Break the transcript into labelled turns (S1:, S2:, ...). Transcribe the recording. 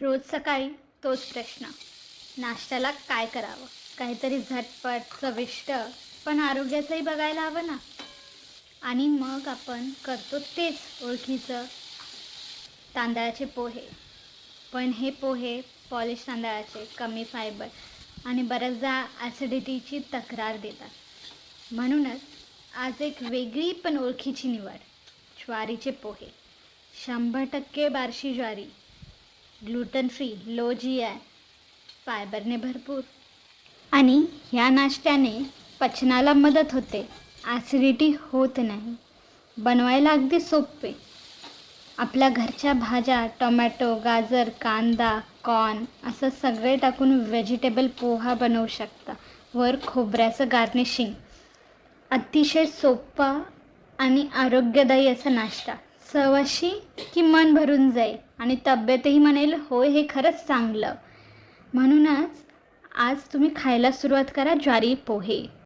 S1: रोज सकाळी तोच प्रश्न. नाश्त्याला काय करावं? काहीतरी झटपट चविष्ट पण आरोग्याचंही बघायला हवं ना? आणि मग आपण करतो तेच ओळखीचं. तांदळाचे पोहे. पण हे पोहे पॉलिश तांदळाचे कमी फायबर आणि बऱ्याचदा ॲसिडिटीची तक्रार देतात. म्हणूनच आज एक वेगळी पण ओळखीची निवड. ज्वारीचे पोहे. शंभर टक्के बार्शी ज्वारी. Gluten free low G I फायबरने भरपूर. आणि ह्या नाश्त्याने पचनाला मदत होते. ॲसिडिटी होत नाही. बनवायला अगदी सोपे. आपल्या घरच्या भाज्या टोमॅटो गाजर कांदा कॉर्न असं सगळे टाकून व्हेजिटेबल पोहा बनवू शकता. वर खोबऱ्याचं गार्निशिंग अतिशय सोपा आणि आरोग्यदायी असा नाश्ता. सवाशी की मन भरून जाईल आणि तब्येतही म्हणेल होय हे खरंच चांगलं. म्हणूनच आज तुम्ही खायला सुरुवात करा ज्वारी पोहे.